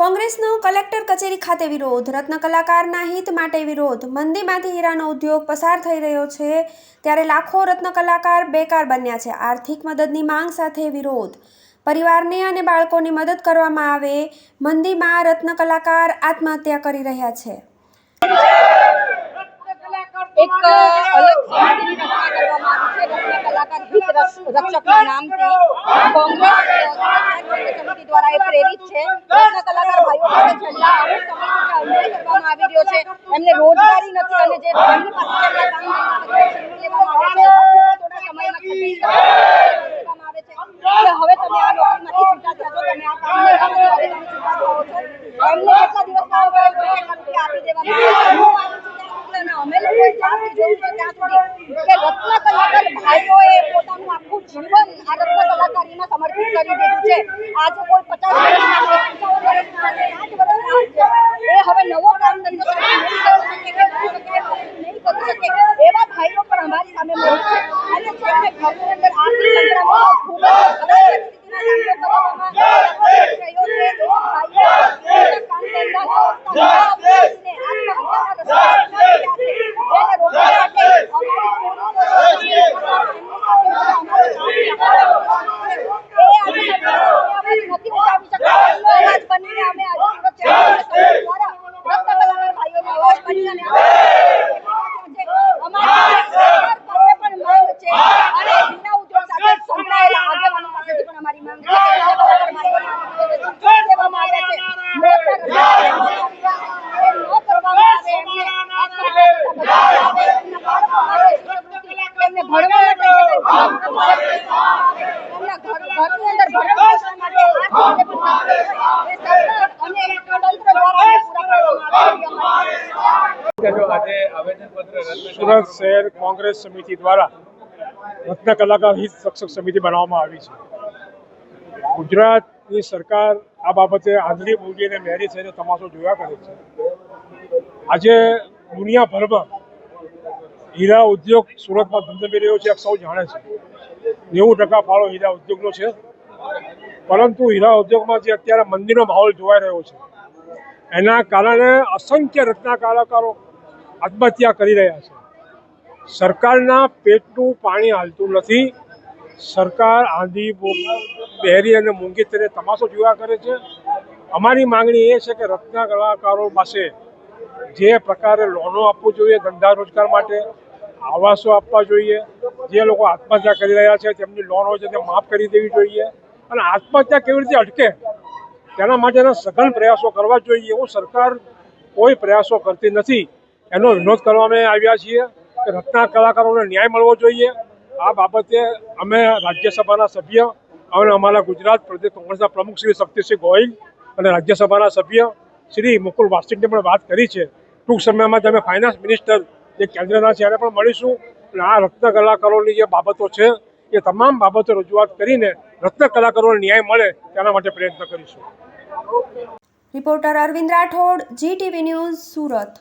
કોંગ્રેસનો કલેક્ટર કચેરી ખાતે વિરોધ. રત્ન કલાકારના હિત માટે વિરોધ. મંદીમાંથી હીરાનો ઉદ્યોગ પસાર થઈ રહ્યો છે ત્યારે લાખો રત્ન કલાકાર બેકાર બન્યા છે. આર્થિક મદદની માંગ સાથે વિરોધ. પરિવારને અને બાળકોની મદદ કરવામાં આવે મંદીમાં રત્ન કલાકાર આત્મહત્યા કરી રહ્યા છે. કોંગ્રેસ એ પ્રેરિત છે. કલાકાર ભાઈઓ માટે છેલ્લા અમુક સમયથી અન્યાય કરવામાં આવી રહ્યો છે, એમને રોજગારી નથી અને જે એમની પાસે કામ લેવામાં આવે છે. થોડા સમયમાં છવ્વીસ લેવામાં આવે છે કે હવે તમે આ નોકરીમાંથી છૂટા થયા છો તમે આ કામ નહીં કરો છો હવે તમે છૂટા થાઓ છો એમને કેટલા દિવસ કામ કરેલું છે એટલા રૂપિયા આપી દેવામાં આવે છે અને અમે લોકોએ જ્યાંથી જોયું છે ત્યાં સુધી કે રત્ન કલાકાર ભાઈઓએ પોતાનું આખું જીવન આ રત્ન કલાકારીમાં સમર્પિત કરી દીધું છે. આજે કોઈ પચાસ વર્ષના છે પંચાવન વર્ષના છે સાઠ વર્ષના છે એ હવે નવો કામ ધંધો શરૂ નહીં કરી શકે કે કરી શકે નહીં કરી શકે એવા ભાઈઓ પણ અમારી સામે મળે છે અને જેમને ઘરની અંદર આર્થિક સંકળામાં ખૂબ જ ખરાબ પરિસ્થિતિનો સામનો કરવામાં રહ્યો છે એવા ભાઈઓ પોતાના કામ ધંધા ન કરતા આત્મહત્યાના રસ્તે જેને રોકવા માટે અમારી નથી ઉઠાવી શકતા એમનો અવાજ બનીને અમે આજે સુરત શહેર કોંગ્રેસ દ્વારા રત્ન કલાકાર ભાઈઓનો અવાજ બની અને અમારી ભાઈઓને આ ઉદ્યોગે છૂટ દેવામાં સુરત શહેર કોંગ્રેસ સમિતિ દ્વારા રત્ન કલાકાર હિત રક્ષક સમિતિ બનાવવામાં આવી છે. ગુજરાતની સરકાર આ બાબતે આંધળી મૂડી અને મેરી થઈને તમાશો જોયા કરે છે. આજે દુનિયાભરમાં હીરા ઉદ્યોગ સુરતમાં ધમધમી રહ્યો છે સૌ જાણે છે. નેવું ટકા ફાળો હીરા ઉદ્યોગનો છે. પરંતુ હીરા ઉદ્યોગમાં જે અત્યારે મંદીનો માહોલ જોવાઈ રહ્યો છે. એના કારણે અસંખ્ય રત્ના કલાકારો આત્મહત્યા કરી રહ્યા છે. સરકારના પેટનું પાણી હાલતું નથી. સરકાર આંધી બહેરી અને મૂંગી તેને તમાશો જોયા કરે છે. અમારી માંગણી એ છે કે રત્ન કલાકારો પાસે જે પ્રકારે લોનો આપવું જોઈએ ધંધા રોજગાર માટે, આવાસો આપવા જોઈએ, જે લોકો આત્મહત્યા કરી રહ્યા છે તેમની લોન હોય છે તે માફ કરી દેવી જોઈએ. અને આત્મહત્યા કેવી રીતે અટકે? તેના માટેના સઘન પ્રયાસો કરવા જોઈએ. એવું સરકાર કોઈ પ્રયાસો કરતી નથી. એનો વિરોધ અમે આવ્યા છીએ કે રત્ના કલાકારોને ન્યાય મળવો જોઈએ. આ બાબતે અમે રાજ્યસભાના સભ્ય અને અમારા ગુજરાત પ્રદેશ કોંગ્રેસના પ્રમુખ શ્રી શક્તિસિંહ ગોહિલ અને રાજ્યસભાના સભ્ય શ્રી મુકુલ વાસ્તિકને પણ વાત કરી છે. ટૂંક સમયમાં તમે ફાઇનાન્સ મિનિસ્ટર જે કેન્દ્રના છે એને પણ મળીશું. અને આ રત્ન કલાકારોની જે બાબતો છે, એ તમામ બાબતો રજૂઆત કરીને રત્ન કલાકારોને ન્યાય મળે તેના માટે પ્રયત્ન કરીશું. Reporter Arvind Rathod, Zee TV news Surat.